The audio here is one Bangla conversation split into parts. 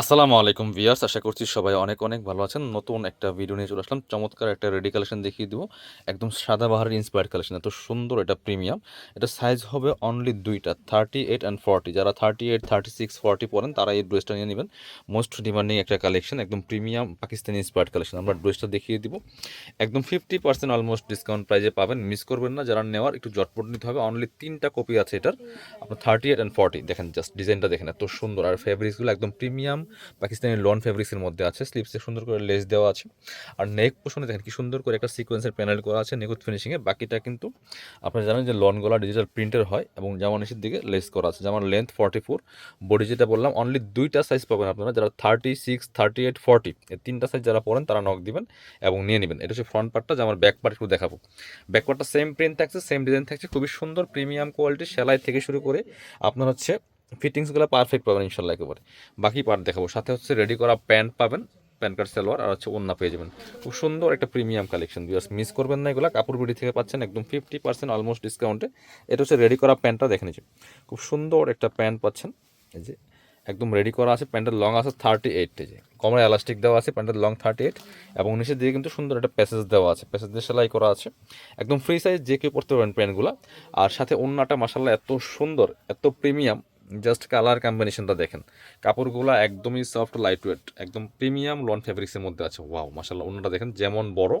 আসসালামু আলাইকুম ভিয়ার্স আশা করছি সবাই অনেক অনেক ভালো আছেন। নতুন একটা ভিডিও নিয়ে চলে আসলাম। চমৎকার একটা রেডি কালেকশন দেখিয়ে দিব। একদম সাদা বাহারের ইন্সপায়ার্ড কালেকশন এত সুন্দর এটা প্রিমিয়াম এটা সাইজ হবে অনলি দুইটা থার্টি এইট অ্যান্ড ফর্টি যারা thirty eight thirty six forty পরেন, তারা এই ড্রেসটা নিয়ে নেবেন। মোস্ট ডিমান্ডিং একটা কালেকশন একদম প্রিমিয়াম পাকিস্তানি ইন্সপায়ার্ড কালেকশন আমরা ড্রেসটা দেখিয়ে দিব। একদম ফিফটি পার্সেন্ট অলমোস্ট ডিসকাউন্ট প্রাইজে পাবেন। মিস করবেন না। যারা নেওয়ার, একটু জটপট নিতে হবে। অনলি তিনটা কপি আছে এটার। আপনার থার্টি এইট অ্যান্ড ফর্টি দেখেন জাস্ট ডিজাইনটা দেখেন, এত সুন্দর। আর ফেব্রিক্সগুলো একদম প্রিমিয়াম পাকিস্তানি লন ফেব্রিক্সের মধ্যে আছে, স্লিপসে সুন্দর করে লেস দেওয়া আছে। আর নেক পোষণে দেখেন কি সুন্দর করে একটা সিকোয়েন্সের প্যানেল করা আছে, নিখুঁত ফিনিশিংয়ে বাকিটা কিন্তু আপনারা জানেন যে লন গলা ডিজিটাল প্রিন্টের হয় এবং জামা নিচের দিকে লেস করা আছে। যেমন লেন্থ ফর্টি ফোর বডি যেটা বললাম অনলি দুইটা সাইজ পাবেন আপনারা, যারা thirty six thirty eight forty এই তিনটা সাইজ যারা পড়েন তারা নক দিবেন এবং নিয়ে নেবেন। এটা হচ্ছে ফ্রন্ট পার্টটা যে আমার ব্যাক পার্ট একটু দেখাবো। ব্যাক পার্টটা সেম প্রিন্ট থাকছে সেম ডিজাইন থাকছে, খুবই সুন্দর প্রিমিয়াম কোয়ালিটি সেলাই থেকে শুরু করে আপনার হচ্ছে ফিটিংসগুলো পারফেক্ট পাবেন ইনশাল্লাহ একেবারে। বাকি পার্ট দেখাবো। সাথে হচ্ছে রেডি করা প্যান্ট পাবেন প্যান্ট কার্ড সালোয়ার আর হচ্ছে ওন্না পেয়ে যাবেন। খুব সুন্দর একটা প্রিমিয়াম কালেকশন বিয়ার্স মিস করবেন না এগুলো। কাপড় বিড়ি থেকে পাচ্ছেন একদম ফিফটি পার্সেন্ট অলমোস্ট ডিসকাউন্টে এটা হচ্ছে রেডি করা প্যান্টটা দেখে নিচ্ছি খুব সুন্দর একটা প্যান্ট পাচ্ছেন। এই যে, একদম রেডি করা আছে। প্যান্টের লং আছে থার্টি এইট যে। কমরে এলাস্টিক দেওয়া আছে প্যান্টের লং থার্টি এইট এবং নিচের দিকে কিন্তু সুন্দর একটা প্যাসেজ দেওয়া আছে। প্যাসেজ দিয়ে সেলাই করা আছে। একদম ফ্রি সাইজ যে কেউ পড়তে পারেন প্যান্টগুলো আর সাথে অন্যটা মাসাল্লাহ এত সুন্দর, এত প্রিমিয়াম জাস্ট কালার কম্বিনেশনটা দেখেন। কাপড়গুলো একদমই সফট লাইট ওয়েট একদম প্রিমিয়াম লন ফেব্রিক্সের মধ্যে আছে। ওয়াও মাসাল্লাহ অন্যটা দেখেন, যেমন বড়,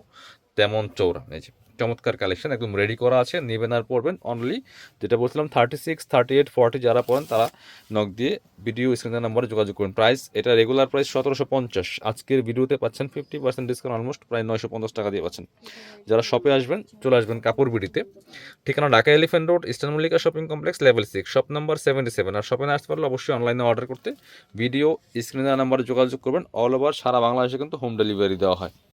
তেমন চৌড়া এই যে চমৎকার কালেকশন একদম রেডি করা আছে, নেবেন আর পড়বেন অনলি যেটা বলছিলাম thirty six thirty eight forty যারা পড়েন তারা নক দিয়ে ভিডিও স্ক্রিনের নাম্বারে যোগাযোগ করুন। প্রাইস এটা রেগুলার প্রাইস সতেরোশো পঞ্চাশ। আজকের ভিডিওতে পাচ্ছেন ফিফটি পার্সেন্ট ডিসকাউন্ট অলমোস্ট প্রায় নয়শো পঞ্চাশ টাকা দিয়ে পাচ্ছেন। যারা শপে আসবেন, চলে আসবেন কাপড় বিডিতে। ঠিকানা Dhaka elephant road eastern Mallika shopping complex level six shop number seventy seven আর শপে না আসতে পারলে অবশ্যই অনলাইনে অর্ডার করতে ভিডিও স্ক্রিনের নাম্বারে যোগাযোগ করবেন। অল ওভার সারা বাংলাদেশে কিন্তু হোম ডেলিভারি দেওয়া হয়।